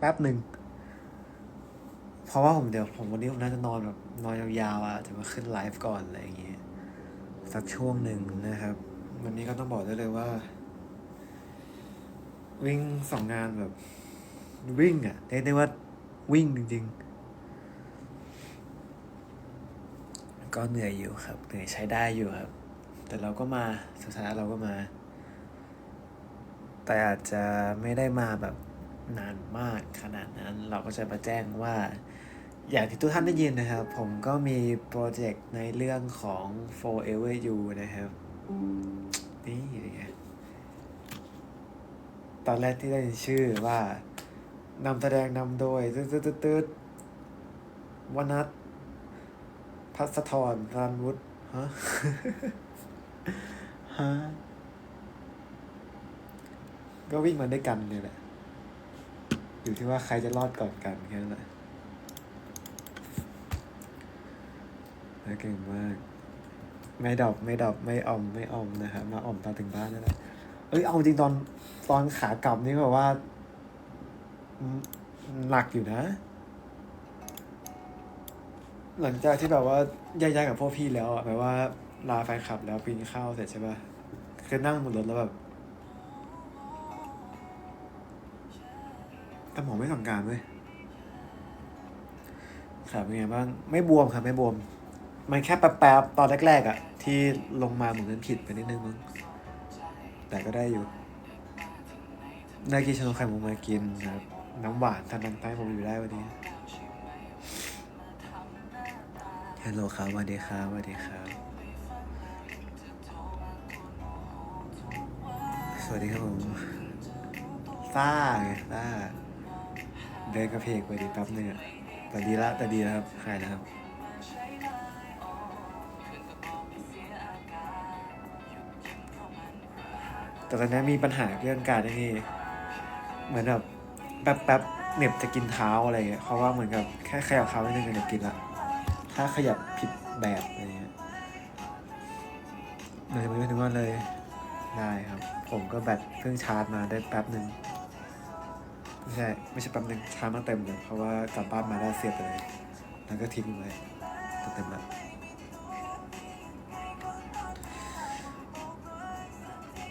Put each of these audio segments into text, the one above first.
แป๊บหนึ่ง เพราะว่าผมเดี๋ยวผมวันนี้ผมน่าจะนอนแบบนอนยาวๆอะจะมาขึ้นไลฟ์ก่อนอะไรอย่างเงี้ยสักช่วงหนึ่งนะครับ วันนี้ก็ต้องบอกได้เลยว่า วิ่งสองงานแบบ วิ่งอะเรียกได้ว่าวิ่งจริง ๆ ก็เหนื่อยอยู่ครับเหนื่อยใช้ได้อยู่ครับ แต่เราก็มาสุดท้ายเราก็มา แต่อาจจะไม่ได้มาแบบ นานมากขนาดนั้นเราก็จะมาแจ้งว่า อย่างที่ทุกท่านได้ยินนะครับ ผมก็มีโปรเจกต์ในเรื่องของ Forever You นะครับ นี่ไงตอนแรกที่ได้ยินชื่อว่านำแสดงนำโดยตืดตืดตืดตืดวนัทพัสธรรันวุฒิฮะฮะก็วิ่งมาด้วยกันเนี่ยแหละ อยู่ที่ว่าใครจะรอดก่อนกันแค่นั้นแหละเก่งมาก ไม่ดอบไม่ดอบไม่ออมไม่ออมนะครับมาออมตอนถึงบ้านนั่นแหละเอ้ยเอาจริงตอนตอนขากลับนี่แบบว่าหนักอยู่นะ หลังจากที่แบบว่ายกย้ายกับพวกพี่แล้วอะแบบว่าลาแฟนคลับแล้วปีนข้าวเสร็จใช่ปะคือนั่งบนรถแล้วแบบ หมอไม่สั่งการเว้ยขาเป็นไงบ้าง ไม่บวมครับไม่บวม มันแค่แป๊บๆตอนแรกๆอะที่ลงมาเหมือนมันผิดไปนิดนึงมั้งแต่ก็ได้อยู่ได้กินชานมไข่มุกมากินนะครับน้ำหวานทานน้ำใต้ผมอยู่ได้วันนี้ฮัลโหลครับสวัสดีครับสวัสดีครับ สวัสดีครับผมซ่าไงซ่า เดินกระเพกไปดิแป๊บนึงอะแต่ดีละแต่ดีแล้วครับหายแล้วครับแต่ตอนนี้มีปัญหาเรื่องการไอ้นี่เหมือนแบบแป๊บแป๊บเหน็บจะกินเท้าอะไรเงี้ยเพราะว่าเหมือนกับแค่ขยับเท้านิดนึงก็จะกินละถ้าขยับผิดแบบอะไรเงี้ยเลยไม่ถึงว่าเลยได้ครับ ผมก็แบตเพิ่งชาร์จมาได้แป๊บหนึ่ง ไม่ใช่ไม่ใช่แป๊บนึงชามาเต็มเลย เพราะว่ากลับบ้านมาได้เสียบไปเลยแล้วก็ทิ้งไว้เต็มแล้ว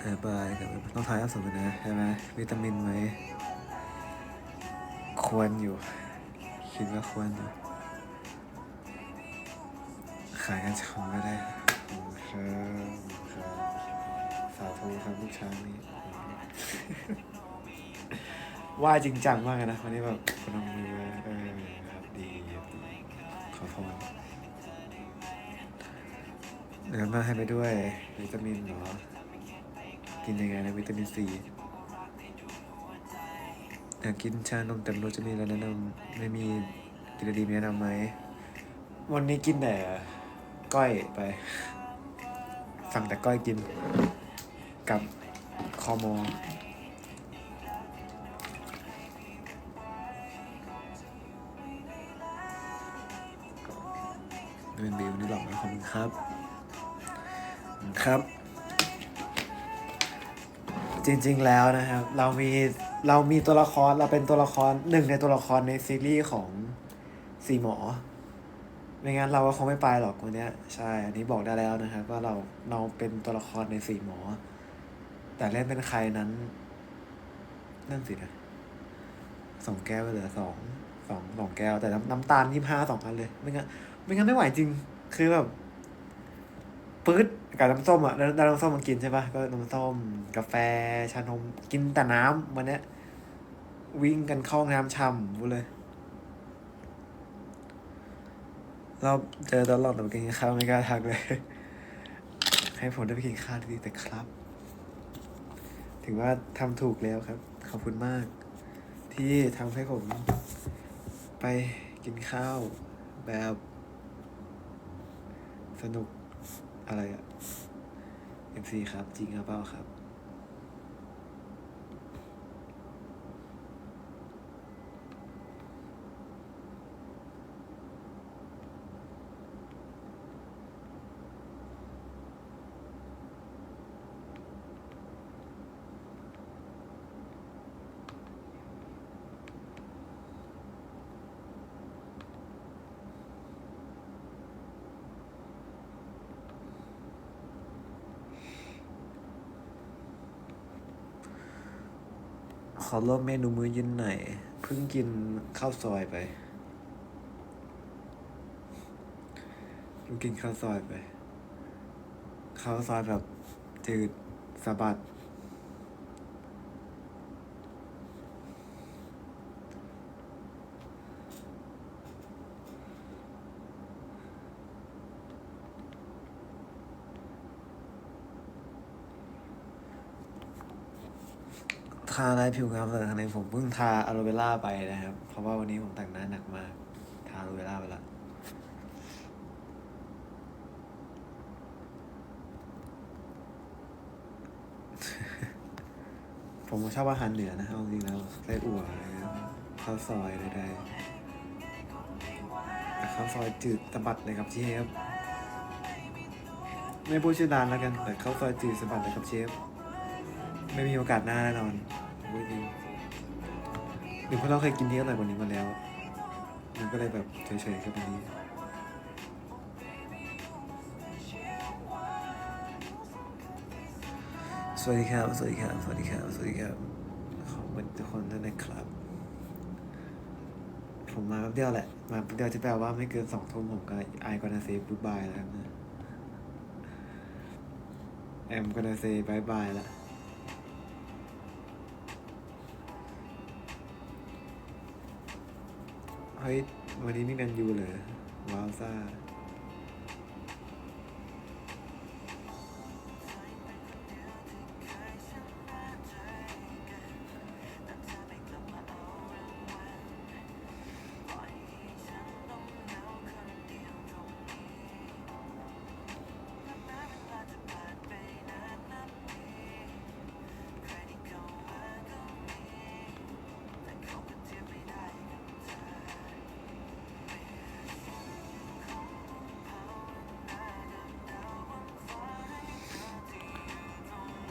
เออบายกับต้องทายอัพสูงนะใช่ไหมวิตามินไหม ควรอยู่ คิดว่าควรอยู่ขายกันชมก็ได้ครับครับสาธุครับลูกช้างนี้ ว่าจริงจังมากเลยนะวันนี้แบบคนทำมือเออครับดีดีขอพรเดี๋ยวมาให้ไปด้วย วิตามินเหรอ กินยังไงนะวิตามินซีอยากกินชานมเต็มรสจะมีอะไรแนะนำไม่มีกินดีมีแนะนำไหม วันนี้กินแต่ก้อยไป สั่งแต่ก้อยกิน กับคอมอ เป็นบิวนี่หรอกนะขอบคุณครับ ครับ จริงๆแล้วนะครับ เรามีเรามีตัวละครเราเป็นตัวละครหนึ่งในตัวละครในซีรีส์ของสีหมอไม่งั้นเราก็คงไม่ไปหรอกวันนี้ใช่ อันนี้บอกได้แล้วนะครับ ว่าเราเราเป็นตัวละครในสีหมอ แต่เล่นเป็นใครนั้นนั่นสินะสองแก้วเหลือสองสองสองแก้วแต่น้ำน้ำตาลยี่ห้าสองอันเลยไม่งั้น ไม่งั้นไม่ไหวจริง คือแบบปื๊ดกับน้ำส้มอะแล้วได้น้ำส้มมากินใช่ปะก็น้ำส้ม กาแฟ ชานม กินแต่น้ำวันเนี้ย วิ่งกันเข้าห้องน้ำช่ำพูเลย เราเจอตลอดแต่ไปกินข้าวไม่กล้าทักเลย ให้ผมได้ไปกินข้าวดีๆแต่ครับ ถือว่าทำถูกแล้วครับ ขอบคุณมาก ที่ทำให้ผม ไปกินข้าวแบบ สนุกอะไรอะ MC ครับ จริงครับเปล่าครับ ขอลบเมนูมื้อเย็นหน่อยเพิ่งกินข้าวซอยไปกินข้าวซอยไปข้าวซอยแบบจืดสะบัด ทาอะไรผิวงามเลยครั้งนี้ผมเพิ่งทาอะโลเวล่าไปนะครับ เพราะว่าวันนี้ผมแต่งหน้าหนักมาก ทาอะโลเวล่าไปละผมชอบอาหารเหนือนะเอาจริงๆแล้วไส้อั่วอะไรเงี้ยข้าวซอยใดๆข้าวซอยจืดสะบัดเลยครับเชฟไม่พูดชื่อร้านแล้วกันแต่ข้าวซอยจืดสะบัดเลยครับเชฟไม่มีโอกาสหน้าแน่นอน พูดจริงหรือเพราะเราเคยกินที่อร่อยกว่านี้มาแล้ว มันก็เลยแบบเฉยๆกับอันนี้สวัสดีครับ สวัสดีครับ สวัสดีครับ สวัสดีครับ ขอบคุณทุกคนด้วยนะครับ ผมมาแป๊บเดียวแหละ มาแป๊บเดียวจะแปลว่าไม่เกินสองทุ่มผมก็ไอคอนเซย์บูดบายแล้วนะแอมคอนเซย์บายบายแล้ว เฮ้ยวันนี้มีแมนยูเหรอว้าวซ่า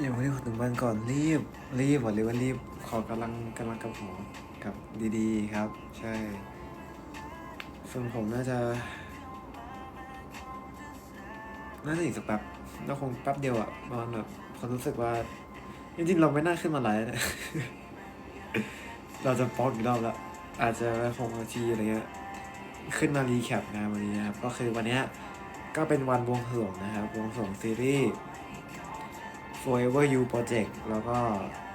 อย่าไม่ได้ขอถึงบ้านก่อนรีบ รีบบอกเลยว่ารีบ ขอกำลังกำลังกับหัวกับดีๆครับ ใช่ส่วนผมน่าจะ น่าจะอีกสักแป๊บน่าคงแป๊บเดียวอะประมาณแบบความรู้สึกว่า จริงๆเราไม่น่าขึ้นมาไลฟ์นะเราจะป๊อกอีกรอบล้วอาจจะคงนาทีอะไรเงี้ยขึ้นมารีแคปงานวันนี้นะครับ ก็คือวันนี้ก็เป็นวันวงสรวงนะครับบวงสรวงซีรีส์ Forever You Project แล้วก็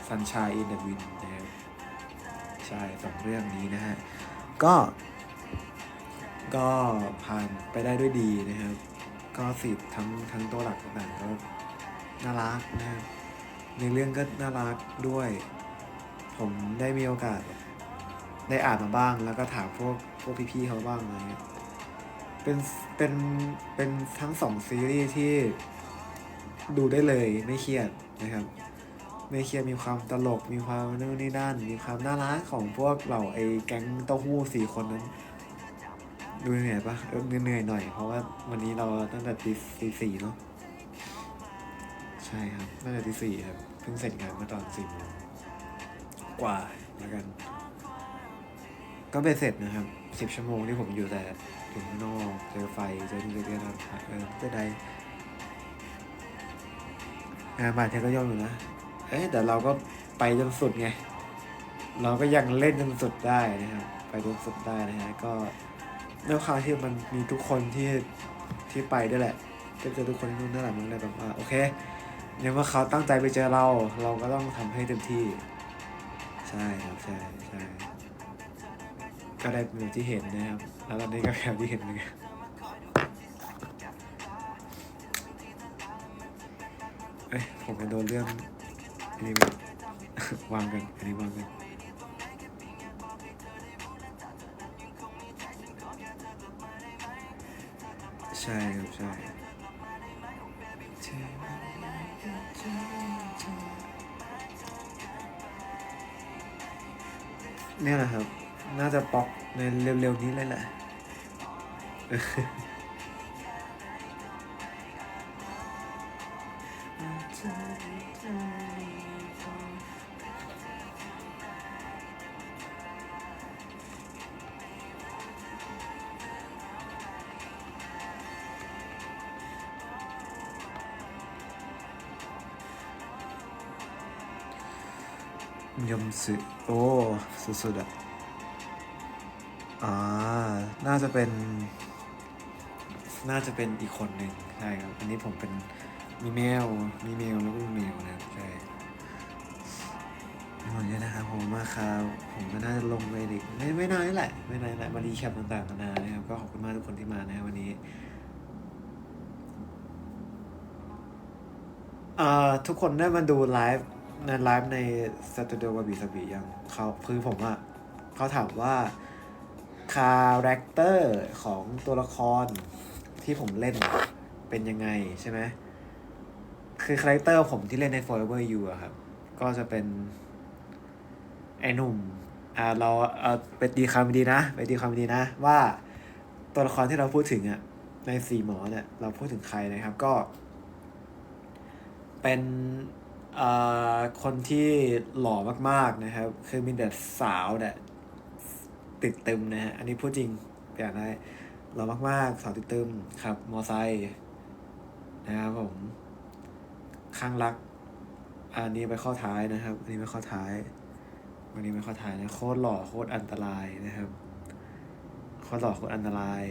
Sunshine in the Wind นะครับใช่สองเรื่องนี้นะฮะ ก็ ก็ผ่านไปได้ด้วยดีนะครับ ก็สิทธิ์ทั้งทั้งตัวหลักต่างๆก็น่ารักนะครับในเรื่องก็น่ารักด้วย ผมได้มีโอกาสได้อ่านมาบ้าง แล้วก็ถามพวกพวกพี่ๆเขาบ้างอะไรเงี้ยเป็นเป็นเป็นทั้งสองซีรีส์ที่ ดูได้เลยไม่เครียดนะครับ ไม่เครียดมีความตลกมีความนู่นนี่นั่นมีความน่ารักของพวกเหล่าไอ้แก๊งเต้าหู้สี่คนนั้น ดูเหนื่อยปะเออเหนื่อยหน่อย เพราะว่าวันนี้เราตั้งแต่ตีสี่เนาะใช่ครับตั้งแต่ตีสี่ครับเพิ่งเสร็จงานเมื่อตอนสี่โมงกว่าแล้วกันก็เป็นเสร็จนะครับสิบชั่วโมงที่ผมอยู่แต่อยู่ข้างนอกเจอไฟเจอนี่เจอนั่นเออเจอใด งานบาดเจ็บก็ย่อมอยู่นะเอ๊ะแต่เราก็ไปจนสุดไง เราก็ยังเล่นจนสุดได้นะครับ ไปจนสุดได้นะฮะ ก็ด้วยความที่มันมีทุกคนที่ที่ไปด้วยแหละก็เจอทุกคนที่นู่นนั่นแหละมันเลยแบบว่าโอเคในเมื่อเขาตั้งใจไปเจอเรา เราก็ต้องทำให้เต็มที่ ใช่ครับ ใช่ใช่ก็ได้เป็นแบบที่เห็นนะครับ แล้วตอนนี้ก็แบบที่เห็นเหมื เอ้ยผมจะโดนเรื่องอันนี้วางกันอันนี้วางกันใช่ครับใช่เนี่ยแหละครับ น่าจะป๊อกในเร็วๆนี้เลยแหละ ยมสึโอ้ สุดๆอะอ่า น่าจะเป็น น่าจะเป็นอีกคนหนึ่งใช่ครับ อันนี้ผมเป็นมีเมล มีเมลแล้วก็มีเมลนะครับใช่หมดแล้วนะครับผมมากครับผมก็น่าจะลงไปอีกไม่ไม่นานนี่แหละ ไม่นานนี่แหละมารีแคปต่างๆนานานะครับ ก็ขอบคุณมากทุกคนที่มานะครับวันนี้เอ่อทุกคนได้มาดูไลฟ์ ในไลฟ์ในสตูดิโอวาบิสบียังเขาคือผมอะเขาถามว่าคาแรคเตอร์ของตัวละครที่ผมเล่นเป็นยังไงใช่ไหมคือคาแรคเตอร์ผมที่เล่นใน Forever You อะครับ ก็จะเป็น ไอ้หนุ่มอ่าเราเออไปตีความดีนะ ไปตีความดีนะ ว่าตัวละครที่เราพูดถึงอะในสี่หมอเนี่ยเราพูดถึงใครนะครับก็ เป็น คนที่หล่อมากๆนะครับ คือมีแต่สาวเนี่ยติดตึมนะฮะ อันนี้พูดจริงอยากได้หล่อมากๆ สาวติดตึมครับ มอไซค์นะครับผมข้างรัก อันนี้ไปข้อท้ายนะครับ อันนี้ไปข้อท้าย วันนี้ไปข้อท้ายนะโคตรหล่อโคตรอันตรายนะครับโคตรหล่อโคตรอันตราย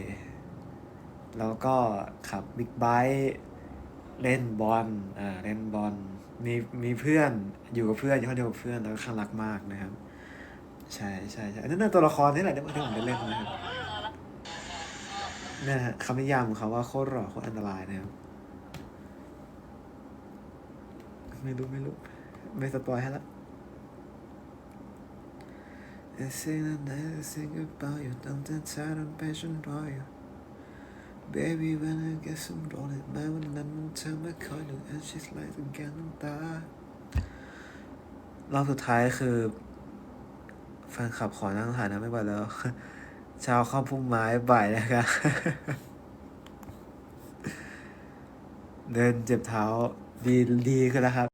แล้วก็ขับบิ๊กไบค์เล่นบอลอ่าเล่นบอล มีมีเพื่อนอยู่กับเพื่อนอยู่ห้องเดียวกับเพื่อนแล้วก็ข้างรักมากนะครับ ใช่ใช่ใช่อันนั้นนะตัวละครนี่แหละที่ผมได้เล่นนะครับนี่นฮะคำนิยามของเขาว่าโคตรหล่อโคตรอันตรายนะครับ ไม่รู้ไม่รู้ ไม่สปอยให้ละ I sing the night, I sing about you, don't the time and passion for you. Baby, when I get some rolling, my one and one time I call you, and she's like a gun and die. รอบสุดท้ายคือแฟนคลับขอนั่งถ่ายนะไม่ไหวแล้ว ชาวข้าวพุ่มไม้บ่ายนะครับเดินเจ็บเท้าดีดีขึ้นแล้วครับ